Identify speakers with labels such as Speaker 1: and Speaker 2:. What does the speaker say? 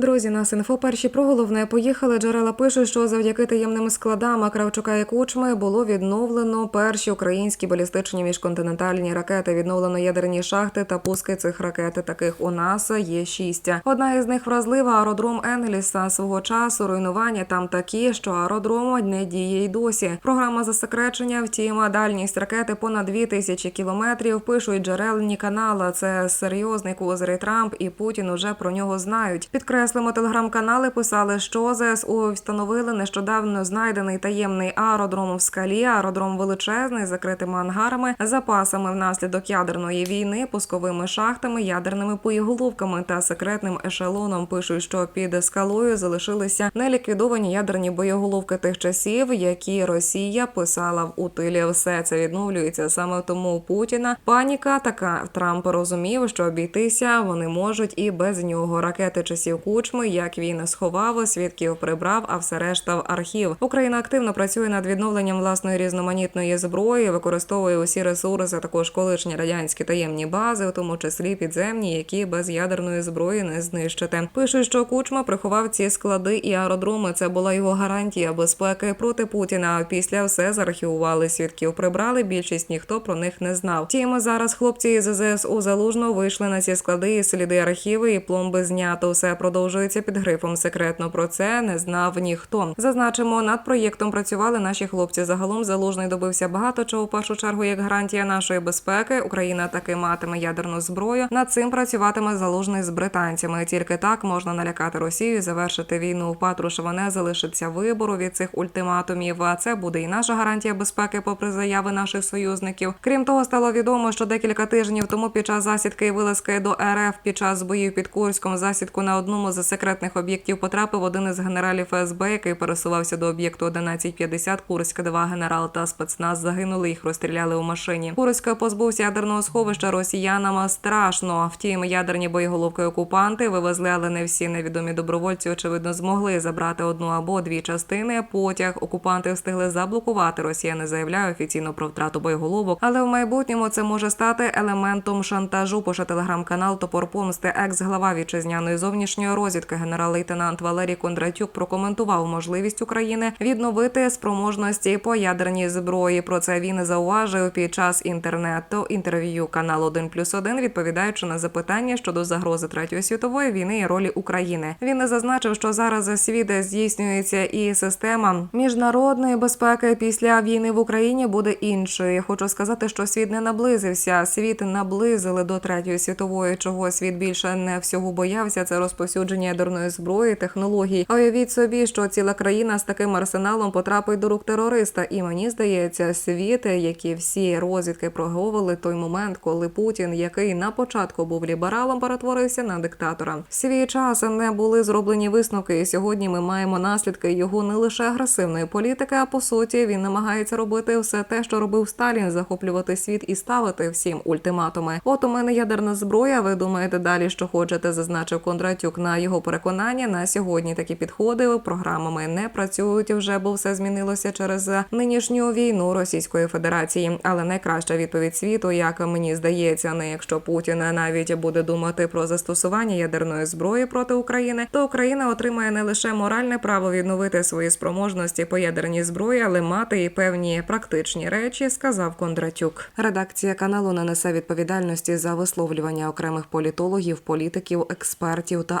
Speaker 1: Друзі, нас інфо перші про головне поїхали. Джерела пишуть, що завдяки таємним складам Кравчука і Кучми було відновлено перші українські балістичні міжконтинентальні ракети. Відновлено ядерні шахти та пуски цих ракет. Таких у нас є шість. Одна із них вразлива аеродром Енгеліса. Свого часу руйнування там такі, що аеродром не діє й досі. Програма засекречення. Втім, дальність ракети понад 2000 кілометрів. Пишуть джерельні канали. Це серйозний козир Трамп і Путін уже про нього знають. Підкреслимо, телеграм-канали писали, що ЗСУ встановили нещодавно знайдений таємний аеродром в скалі. Аеродром величезний, закритими ангарами, запасами внаслідок ядерної війни, пусковими шахтами, ядерними боєголовками та секретним ешелоном. Пишуть, що під скалою залишилися неліквідовані ядерні боєголовки тих часів, які Росія писала в утилі. Все це відновлюється саме тому у Путіна. Паніка така Трамп розумів, що обійтися вони можуть і без нього. Ракети часів кучми, як він сховав, свідків прибрав, а все решта в архів. Україна активно працює над відновленням власної різноманітної зброї, використовує усі ресурси, також колишні радянські таємні бази, у тому числі підземні, які без ядерної зброї не знищити. Пишуть, що кучма приховав ці склади і аеродроми. Це була його гарантія безпеки проти Путіна. Після все заархівували свідків. Прибрали більшість ніхто про них не знав. Втім, зараз хлопці із ЗСУ залужно вийшли на ці склади сліди архіви і пломби знято. Все продовжується під грифом. Секретно про це не знав ніхто. Зазначимо, над проєктом працювали наші хлопці. Загалом залужний добився багато чого. В першу чергу, як гарантія нашої безпеки, Україна таки матиме ядерну зброю. Над цим працюватиме залужний з британцями. Тільки так можна налякати Росію, завершити війну. В Патрушева не залишиться вибору від цих ультиматумів. А це буде і наша гарантія безпеки, попри заяви наших союзників. Крім того, стало відомо, що декілька тижнів тому під час засідки і вилазки до РФ під час боїв під Курськом засідку на одному з секретних об'єктів потрапив один із генералів ФСБ, який пересувався до об'єкту 1150 Курськ. Два генерал та спецназ загинули. Їх розстріляли у машині. Курськ позбувся ядерного сховища росіянам страшно. Втім, ядерні боєголовки окупанти вивезли, але не всі невідомі добровольці, очевидно, змогли забрати одну або дві частини. Потяг окупанти встигли заблокувати. Росія не заявляє офіційно про втрату боєголовок, але в майбутньому це може стати елементом шантажу. Пише телеграм-канал Топор Помсти. Екс-глава вітчизняної зовнішньої розвідки генерал-лейтенант Валерій Кондратюк прокоментував можливість України відновити спроможності по ядерній зброї. Про це він зауважив під час інтернету інтерв'ю каналу 1 плюс 1, відповідаючи на запитання щодо загрози третьої світової війни і ролі України. Він не зазначив, що зараз світ здійснюється і система міжнародної безпеки після війни в Україні буде іншою. Хочу сказати, що світ не наблизився. Світ наблизили до третьої світової, чого світ більше не всього боявся. Це розповсюдження ядерної зброї, технологій. А уявіть собі, що ціла країна з таким арсеналом потрапить до рук терориста. І мені здається, світ, які всі розвідки проговували той момент, коли Путін, який на початку був лібералом, перетворився на диктатора. Свій час не були зроблені висновки, і сьогодні ми маємо наслідки його не лише агресивної політики, а по суті він намагається робити все те, що робив Сталін, захоплювати світ і ставити всім ультиматуми. От у мене ядерна зброя. Ви думаєте далі, що хочете, зазначив Кондратюк. На його переконання на сьогодні такі підходи програмами не працюють вже, бо все змінилося через нинішню війну Російської Федерації. Але найкраща відповідь світу, як мені здається, не якщо Путін навіть буде думати про застосування ядерної зброї проти України, то Україна отримає не лише моральне право відновити свої спроможності по ядерній зброї, але мати і певні практичні речі, сказав Кондратюк. Редакція каналу не несе відповідальності за висловлювання окремих політологів, політиків, експертів та